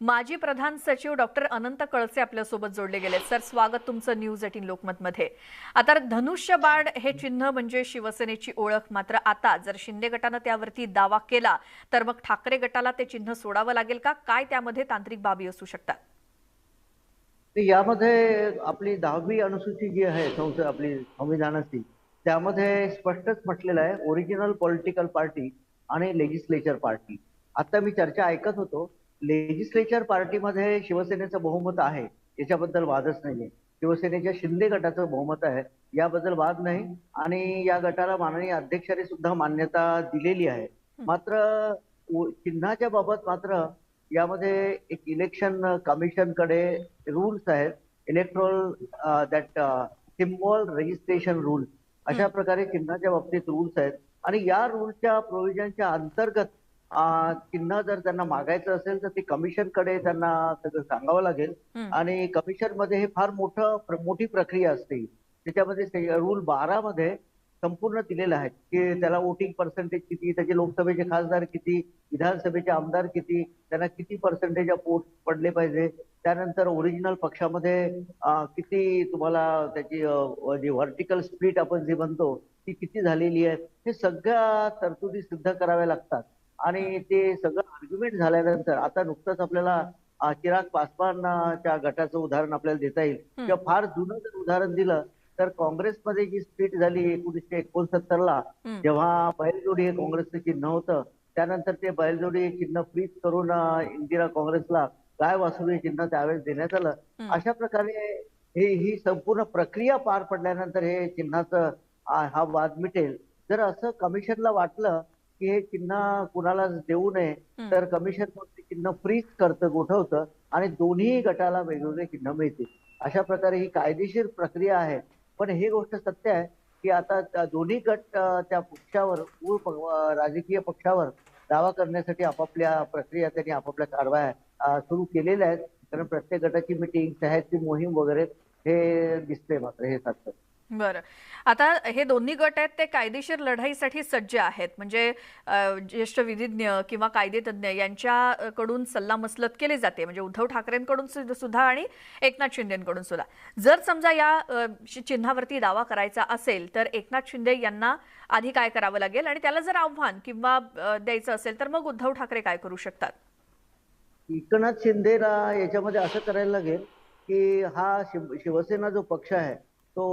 माजी प्रधान सचिव डॉक्टर अनंत कळसे आपल्यासोबत जोडले गेले सर स्वागत तुमचं न्यूज एटीन लोकमतमध्ये. आता धनुष्य बाण हे चिन्ह म्हणजे शिवसेनेची ओळख. मात्र आता जर शिंदे गटानं त्यावरती दावा केला तर मग ठाकरे गटाला ते चिन्ह सोडावं लागेल का? काय त्यामध्ये तांत्रिक बाबी असू शकतात? यामध्ये आपली दहावी अनुसूची जी आहे संसद आपली संविधानाची त्यामध्ये स्पष्टच म्हटलेलं आहे ओरिजिनल पॉलिटिकल पार्टी आणि लेजिस्लेचर पार्टी आता मी चर्चा ऐकत होतो लेजिस्लेचर पार्टीमध्ये शिवसेनेचं बहुमत आहे याच्याबद्दल वादच नाहीये. शिवसेनेच्या शिंदे गटाचं बहुमत आहे याबद्दल वाद नाही. आणि या गटाला माननीय अध्यक्षांनी सुद्धा मान्यता दिलेली आहे. मात्र चिन्हाच्या बाबत मात्र यामध्ये एक इलेक्शन कमिशनकडे रूल्स आहेत. Electoral that symbol registration rule. अशा प्रकारे चिन्हाच्या बाबतीत रूल्स आहेत. आणि या रूलच्या प्रोव्हिजनच्या अंतर्गत चिन्ह जर त्यांना मागायचं असेल तर ते कमिशनकडे त्यांना सगळं सांगावं लागेल. आणि कमिशनमध्ये हे फार मोठं मोठी प्रक्रिया असते. त्याच्यामध्ये रूल बारा मध्ये संपूर्ण दिलेलं आहे. की त्याला वोटिंग पर्सेंटेज किती त्याचे लोकसभेचे खासदार किती विधानसभेचे आमदार किती त्यांना किती पर्सेंटेज ऑफ वोट पडले पाहिजे. त्यानंतर ओरिजिनल पक्षामध्ये किती तुम्हाला त्याची जी व्हर्टिकल स्प्लिट आपण जी म्हणतो ती किती झालेली आहे. हे सगळ्या तरतुदी सिद्ध कराव्या लागतात. आणि ते सगळं आर्ग्युमेंट झाल्यानंतर आता नुकतंच आपल्याला चिराग पासवानच्या गटाचं उदाहरण आपल्याला देता येईल किंवा फार जुनं जर उदाहरण दिलं तर काँग्रेसमध्ये जी स्प्लिट झाली एकोणीसशे एकोणसत्तर ला. जेव्हा बैलजोडी हे काँग्रेसचं चिन्ह होतं त्यानंतर ते बैलजोडी हे चिन्ह फ्रीज करून इंदिरा काँग्रेसला गाय वासरू हे चिन्ह त्यावेळेस देण्यात आलं. अशा प्रकारे हे ही संपूर्ण प्रक्रिया पार पडल्यानंतर हे चिन्हाचं हा वाद मिटेल जर असं कमिशनला वाटलं की हे चिन्ह कुणाला देऊ नये. तर कमिशन चिन्ह फ्रीज करतं गोठवतं आणि दोन्ही गटाला वेगवेगळे चिन्ह मिळतील. अशा प्रकारे ही कायदेशीर प्रक्रिया आहे. पण ही गोष्ट सत्य आहे की आता दोन्ही गट त्या पक्षावर मूळ राजकीय पक्षावर दावा करण्यासाठी आपापल्या प्रक्रिया त्यांनी आपापल्या कारवाया सुरू केलेल्या आहेत. कारण प्रत्येक गटाची मिटिंग सह्याची मोहीम वगैरे हे दिसते मात्र हे सत्य बरं. आता हे दोन्ही गट आहेत ते कायदेशीर लढाईसाठी सज्ज आहेत. म्हणजे ज्येष्ठ विधिज्ञ किंवा कायदेतज्ञ यांच्याकडून सल्लामसलत केली जाते. म्हणजे उद्धव ठाकरेंकडून सुद्धा आणि एकनाथ शिंदेकडून सुद्धा. जर समजा या चिन्हावरती दावा करायचा असेल तर एकनाथ शिंदे यांना आधी काय करावं लागेल? आणि त्याला जर आव्हान किंवा द्यायचं असेल तर मग उद्धव ठाकरे काय करू शकतात? एकनाथ शिंदेला याच्यामध्ये असं करायला लागेल की हा शिवसेना जो पक्ष आहे तो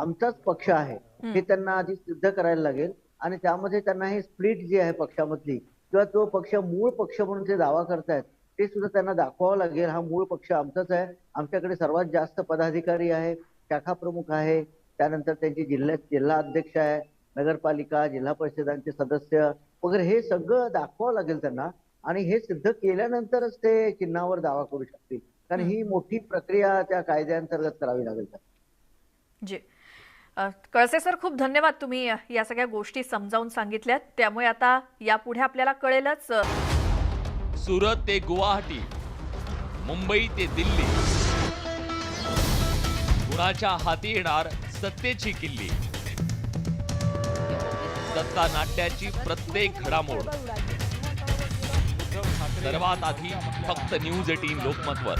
आमचाच पक्ष आहे. हे त्यांना आधी सिद्ध करायला लागेल. आणि त्यामध्ये त्यांना हे स्प्लिट जी आहे पक्षामधली किंवा तो पक्ष मूळ पक्ष म्हणून ते दावा करतायत ते सुद्धा त्यांना दाखवावं लागेल. हा मूळ पक्ष आमचाच आहे. आमच्याकडे सर्वात जास्त पदाधिकारी आहे शाखा प्रमुख आहे. त्यानंतर त्यांची जिल्ह्यात जिल्हा अध्यक्ष आहे नगरपालिका जिल्हा परिषदांचे सदस्य वगैरे हे सगळं दाखवावं लागेल त्यांना. आणि हे सिद्ध केल्यानंतरच ते चिन्हावर दावा करू शकतील. कारण ही मोठी प्रक्रिया त्या कायद्याअंतर्गत करावी लागेल. जी. कळसे सर खूप धन्यवाद तुम्ही या सगळ्या गोष्टी समजावून सांगितल्यात. त्यामुळे आता यापुढे आपल्याला कळेलच. सुरत ते गुवाहाटी मुंबई ते दिल्ली. कुणाच्या हाती येणार सत्तेची किल्ली? सत्ता नाट्याची प्रत्येक घडामोड. सर्वात आधी फक्त न्यूज एटीन लोकमतवर.